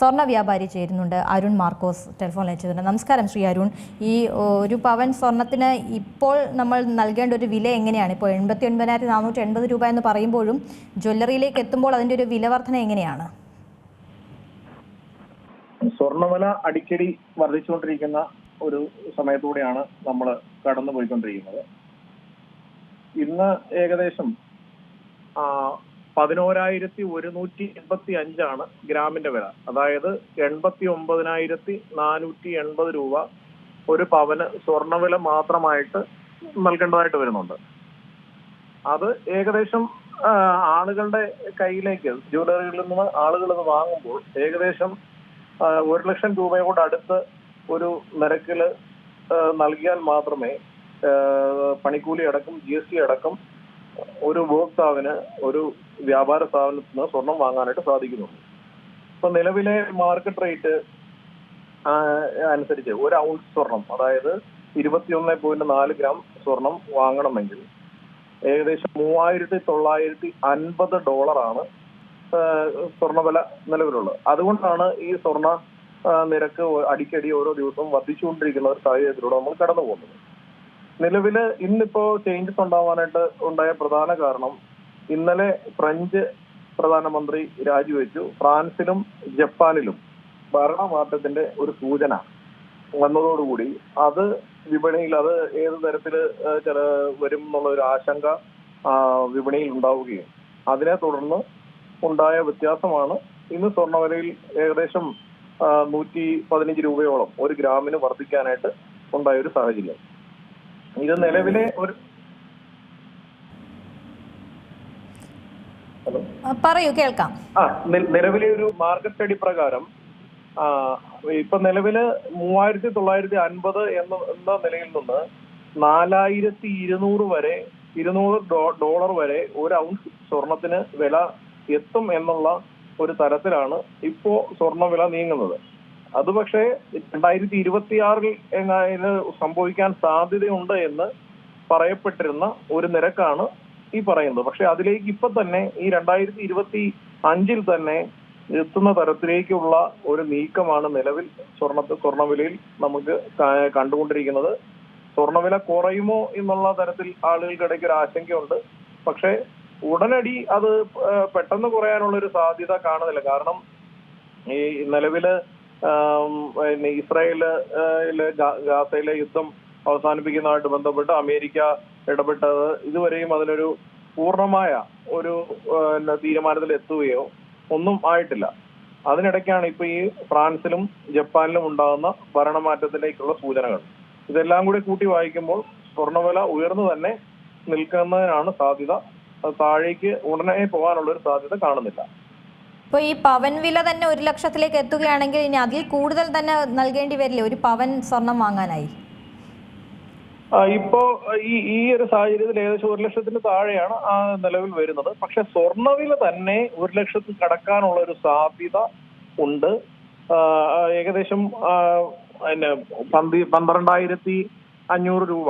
സ്വർണ വ്യാപാരി ചേരുന്നുണ്ട് അരുൺ മാർക്കോസ് ടെലിഫോൺ ചെയ്തിട്ടുണ്ട്. നമസ്കാരം ശ്രീ അരുൺ. ഈ ഒരു പവൻ സ്വർണത്തിന് ഇപ്പോൾ നമ്മൾ നൽകേണ്ട ഒരു വില എങ്ങനെയാണ്? ഇപ്പോൾ എൺപത്തി ഒൻപതിനായിരത്തി നാനൂറ്റി എൺപത് രൂപ എന്ന് പറയുമ്പോഴും ജ്വല്ലറിയിലേക്ക് എത്തുമ്പോൾ അതിന്റെ ഒരു വില വർധന എങ്ങനെയാണ്? സ്വർണവില അടിക്കടി വർദ്ധിച്ചുകൊണ്ടിരിക്കുന്ന ഒരു സമയത്തൂടെയാണ് നമ്മൾ കടന്നു പോയിക്കൊണ്ടിരിക്കുന്നത് ഇന്ന് ഏകദേശം പതിനോരായിരത്തി ഒരുന്നൂറ്റി എൺപത്തി അഞ്ചാണ് ഗ്രാമിന്റെ വില. അതായത് എൺപത്തി ഒമ്പതിനായിരത്തി നാനൂറ്റി എൺപത് രൂപ ഒരു പവന് സ്വർണവില മാത്രമായിട്ട് നൽകേണ്ടതായിട്ട് വരുന്നുണ്ട്. അത് ഏകദേശം ആളുകളുടെ കയ്യിലേക്ക് ജ്വല്ലറികളിൽ നിന്ന് ആളുകൾ ഇത് വാങ്ങുമ്പോൾ ഏകദേശം ഒരു ലക്ഷം രൂപയോട് അടുത്ത് ഒരു നിരക്കിൽ നൽകിയാൽ മാത്രമേ പണിക്കൂലി അടക്കം ജി എസ് ടി അടക്കം ഒരു ഉപഭോക്താവിന് ഒരു വ്യാപാര സ്ഥാപനത്തിൽ നിന്ന് സ്വർണം വാങ്ങാനായിട്ട് സാധിക്കുന്നുണ്ട് ഇപ്പൊ നിലവിലെ മാർക്കറ്റ് റേറ്റ് അനുസരിച്ച് ഒരു ഔൺസ് സ്വർണം അതായത് ഇരുപത്തിയൊന്ന് പോയിന്റ് നാല് ഗ്രാം സ്വർണം വാങ്ങണമെങ്കിൽ ഏകദേശം മൂവായിരത്തി തൊള്ളായിരത്തി അൻപത് ഡോളറാണ് സ്വർണവില നിലവിലുള്ളത്. അതുകൊണ്ടാണ് ഈ സ്വർണ നിരക്ക് അടിക്കടി ഓരോ ദിവസവും വർദ്ധിച്ചുകൊണ്ടിരിക്കുന്ന ഒരു സാഹചര്യത്തിലൂടെ നമ്മൾ കടന്നു പോകുന്നത് നിലവിൽ ഇന്നിപ്പോ ചേഞ്ചസ് ഉണ്ടാവാനായിട്ട് ഉണ്ടായ പ്രധാന കാരണം ഇന്നലെ ഫ്രഞ്ച് പ്രധാനമന്ത്രി രാജിവെച്ചു. ഫ്രാൻസിലും ജപ്പാനിലും ഭരണമാറ്റത്തിന്റെ ഒരു സൂചന വന്നതോടുകൂടി അത് വിപണിയിൽ അത് ഏത് തരത്തിൽ ചില വരും എന്നുള്ള ഒരു ആശങ്ക വിപണിയിൽ ഉണ്ടാവുകയും അതിനെ തുടർന്ന് ഉണ്ടായ വ്യത്യാസമാണ്. ഇന്ന് സ്വർണവിലയിൽ ഏകദേശം നൂറ്റി പതിനഞ്ച് രൂപയോളം ഒരു ഗ്രാമിന് വർദ്ധിക്കാനായിട്ട് ഉണ്ടായ ഒരു സാഹചര്യം. ഇത് നിലവിലെ ഒരു പറയൂ കേൾക്കാം. ആ നിലവിലെ ഒരു മാർക്കറ്റ് സ്റ്റഡി പ്രകാരം ഇപ്പൊ നിലവിൽ മൂവായിരത്തി തൊള്ളായിരത്തി അൻപത് എന്ന എന്ന നിലയിൽ നിന്ന് നാലായിരത്തി ഇരുന്നൂറ് വരെ ഇരുന്നൂറ് ഡോളർ വരെ ഒരു ഔൺസ് സ്വർണത്തിന് വില എത്തും എന്നുള്ള ഒരു തരത്തിലാണ് ഇപ്പോ സ്വർണ വില നീങ്ങുന്നത്. അത് പക്ഷേ രണ്ടായിരത്തി ഇരുപത്തിയാറിൽ ഇത് സംഭവിക്കാൻ സാധ്യതയുണ്ട് എന്ന് പറയപ്പെട്ടിരുന്ന ഒരു നിരക്കാണ് ഈ പറയുന്നത്. പക്ഷെ അതിലേക്ക് ഇപ്പൊ തന്നെ ഈ രണ്ടായിരത്തി ഇരുപത്തി അഞ്ചിൽ തന്നെ എത്തുന്ന തരത്തിലേക്കുള്ള ഒരു നീക്കമാണ് നിലവിൽ സ്വർണ സ്വർണവിലയിൽ നമുക്ക് കണ്ടുകൊണ്ടിരിക്കുന്നത്. സ്വർണവില കുറയുമോ എന്നുള്ള തരത്തിൽ ആളുകൾക്കിടയ്ക്ക് ഒരു ആശങ്കയുണ്ട്. പക്ഷെ ഉടനടി അത് പെട്ടെന്ന് കുറയാനുള്ള ഒരു സാധ്യത കാണുന്നില്ല. കാരണം ഈ നിലവിൽ പിന്നെ ഇസ്രായേൽ ഏഹ് ഗാസയിലെ യുദ്ധം അവസാനിപ്പിക്കുന്നതുമായിട്ട് ബന്ധപ്പെട്ട് അമേരിക്ക ഇടപെട്ടത് ഇതുവരെയും അതിനൊരു പൂർണമായ ഒരു തീരുമാനത്തിൽ എത്തുകയോ ഒന്നും ആയിട്ടില്ല. അതിനിടയ്ക്കാണ് ഇപ്പൊ ഈ ഫ്രാൻസിലും ജപ്പാനിലും ഉണ്ടാകുന്ന ഭരണമാറ്റത്തിലേക്കുള്ള സൂചനകൾ. ഇതെല്ലാം കൂടി കൂട്ടി വായിക്കുമ്പോൾ സ്വർണവില ഉയർന്നു തന്നെ നിൽക്കുന്നതിനാണ് സാധ്യത. താഴേക്ക് ഉടനെ പോകാനുള്ള ഒരു സാധ്യത കാണുന്നില്ല. ഇപ്പോൾ ഈ പവൻ വില തന്നെ ഒരു ലക്ഷത്തിലേക്ക് എത്തുകയാണെങ്കിൽ ഇനി അതിൽ കൂടുതൽ തന്നെ നൽകേണ്ടി വരില്ലേ? ഒരു പവൻ സ്വർണം വാങ്ങാനായി. ഇപ്പോ ഈ ഈ ഒരു സാഹചര്യത്തിൽ ഏകദേശം ഒരു ലക്ഷത്തിന് താഴെയാണ് ആ നിലവിൽ വരുന്നത്. പക്ഷെ സ്വർണവില തന്നെ ഒരു ലക്ഷത്തിൽ കടക്കാനുള്ള ഒരു സാധ്യത ഉണ്ട്. ഏകദേശം പിന്നെ പന്തി പന്ത്രണ്ടായിരത്തി അഞ്ഞൂറ് രൂപ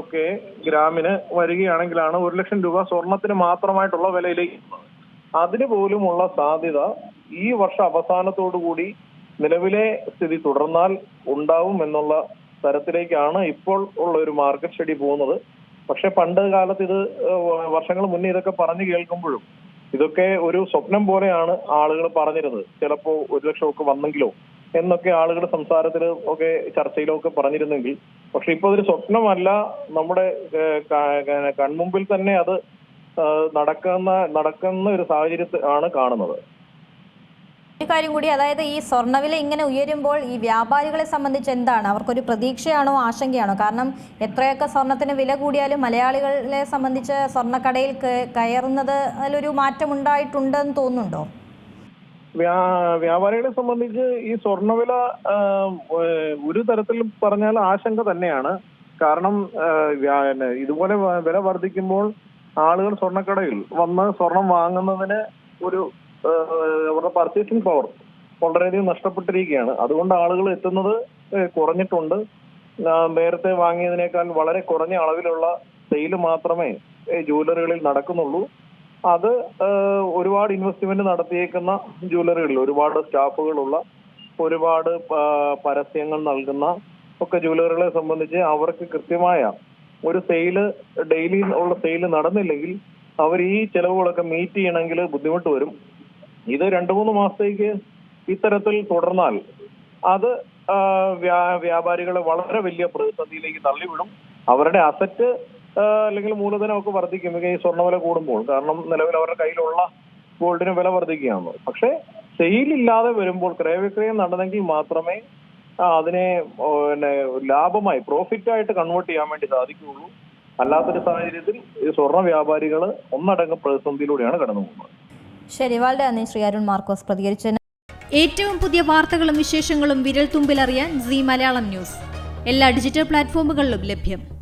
ഓക്കെ ഗ്രാമിന് വരികയാണെങ്കിലാണ് ഒരു ലക്ഷം രൂപ സ്വർണത്തിന് മാത്രമായിട്ടുള്ള വിലയിലേക്ക്. അതിന് പോലുമുള്ള സാധ്യത ഈ വർഷ അവസാനത്തോടു കൂടി നിലവിലെ സ്ഥിതി തുടർന്നാൽ ഉണ്ടാവും എന്നുള്ള തരത്തിലേക്കാണ് ഇപ്പോൾ ഉള്ള ഒരു മാർക്കറ്റ് സ്റ്റഡി പോകുന്നത്. പക്ഷെ പണ്ട് കാലത്ത് ഇത് വർഷങ്ങൾ മുന്നേ ഇതൊക്കെ പറഞ്ഞു കേൾക്കുമ്പോഴും ഇതൊക്കെ ഒരു സ്വപ്നം പോലെയാണ് ആളുകൾ പറഞ്ഞിരുന്നത്. ചിലപ്പോ ഒരു ലക്ഷമൊക്കെ വന്നെങ്കിലോ എന്നൊക്കെ ആളുകൾ സംസാരത്തിൽ ഒക്കെ ചർച്ചയിലോ ഒക്കെ പറഞ്ഞിരുന്നെങ്കിൽ. പക്ഷെ ഇപ്പൊ അതൊരു സ്വപ്നമല്ല. നമ്മുടെ കൺമുമ്പിൽ തന്നെ അത് നടക്കുന്ന നടക്കുന്ന ഒരു സാഹചര്യത്തിൽ ആണ് കാണുന്നത്. ഒരു കാര്യം കൂടി അതായത് ഈ സ്വർണവില ഇങ്ങനെ ഉയരുമ്പോൾ ഈ വ്യാപാരികളെ സംബന്ധിച്ച് എന്താണ്? അവർക്കൊരു പ്രതീക്ഷയാണോ ആശങ്കയാണോ? കാരണം എത്രയൊക്കെ സ്വർണത്തിന് വില കൂടിയാലും മലയാളികളെ സംബന്ധിച്ച് സ്വർണക്കടയിൽ കയറുന്നത് അതിലൊരു മാറ്റം ഉണ്ടായിട്ടുണ്ടെന്ന് തോന്നുന്നുണ്ടോ? വ്യാ- വ്യാപാരികളെ സംബന്ധിച്ച് ഈ സ്വർണവില ഒരു തരത്തിൽ പറഞ്ഞാൽ ആശങ്ക തന്നെയാണ്. കാരണം ഇതുപോലെ വില വർദ്ധിക്കുമ്പോൾ ആളുകൾ സ്വർണക്കടയിൽ വന്ന് സ്വർണം വാങ്ങുന്നതിന് ഒരു അവരുടെ പർച്ചേസിംഗ് പവർ വളരെയധികം നഷ്ടപ്പെട്ടിരിക്കുകയാണ്. അതുകൊണ്ട് ആളുകൾ എത്തുന്നത് കുറഞ്ഞിട്ടുണ്ട്. നേരത്തെ വാങ്ങിയതിനേക്കാൾ വളരെ കുറഞ്ഞ അളവിലുള്ള സെയിൽ മാത്രമേ ജ്വല്ലറികളിൽ നടക്കുന്നുള്ളൂ. അത് ഒരുപാട് ഇൻവെസ്റ്റ്മെന്റ് നടത്തിയേക്കുന്ന ജ്വല്ലറികളിൽ ഒരുപാട് സ്റ്റാഫുകളുള്ള ഒരുപാട് പരസ്യങ്ങൾ നൽകുന്ന ഒക്കെ ജ്വല്ലറികളെ സംബന്ധിച്ച് അവർക്ക് കൃത്യമായ ഒരു സെയിൽ ഡെയിലി ഉള്ള സെയിൽ നടന്നില്ലെങ്കിൽ അവർ ഈ ചെലവുകളൊക്കെ മീറ്റ് ചെയ്യണമെങ്കിൽ ബുദ്ധിമുട്ട് വരും. ഇത് രണ്ടു മൂന്ന് മാസത്തേക്ക് ഇത്തരത്തിൽ തുടർന്നാൽ അത് വ്യാപാരികളെ വളരെ വലിയ പ്രതിസന്ധിയിലേക്ക് തള്ളിവിടും. അവരുടെ അസറ്റ് അല്ലെങ്കിൽ മൂലധനമൊക്കെ വർദ്ധിക്കും. ഈ സ്വർണവില കൂടുമ്പോൾ. കാരണം നിലവിൽ അവരുടെ കയ്യിലുള്ള ഗോൾഡിന് വില വർദ്ധിക്കുകയാണ്. പക്ഷേ സെയിലില്ലാതെ വരുമ്പോൾ ക്രയവിക്രയം നടന്നെങ്കിൽ മാത്രമേ അതിനെ പിന്നെ ലാഭമായി പ്രോഫിറ്റ് ആയിട്ട് കൺവേർട്ട് ചെയ്യാൻ വേണ്ടി സാധിക്കുകയുള്ളൂ. അല്ലാത്തൊരു സാഹചര്യത്തിൽ ഈ സ്വർണ വ്യാപാരികൾ ഒന്നടങ്കം പ്രതിസന്ധിയിലൂടെയാണ് കടന്നു പോകുന്നത്. ശരി വളരെ നന്ദി ശ്രീ അരുൺ മാർക്കോസ് പ്രതികരിച്ചതിന്. ഏറ്റവും പുതിയ വാർത്തകളും വിശേഷങ്ങളും വിരൽ തുമ്പിലറിയാൻ സി മലയാളം ന്യൂസ്. എല്ലാ ഡിജിറ്റൽ പ്ലാറ്റ്ഫോമുകളിലും ലഭ്യം.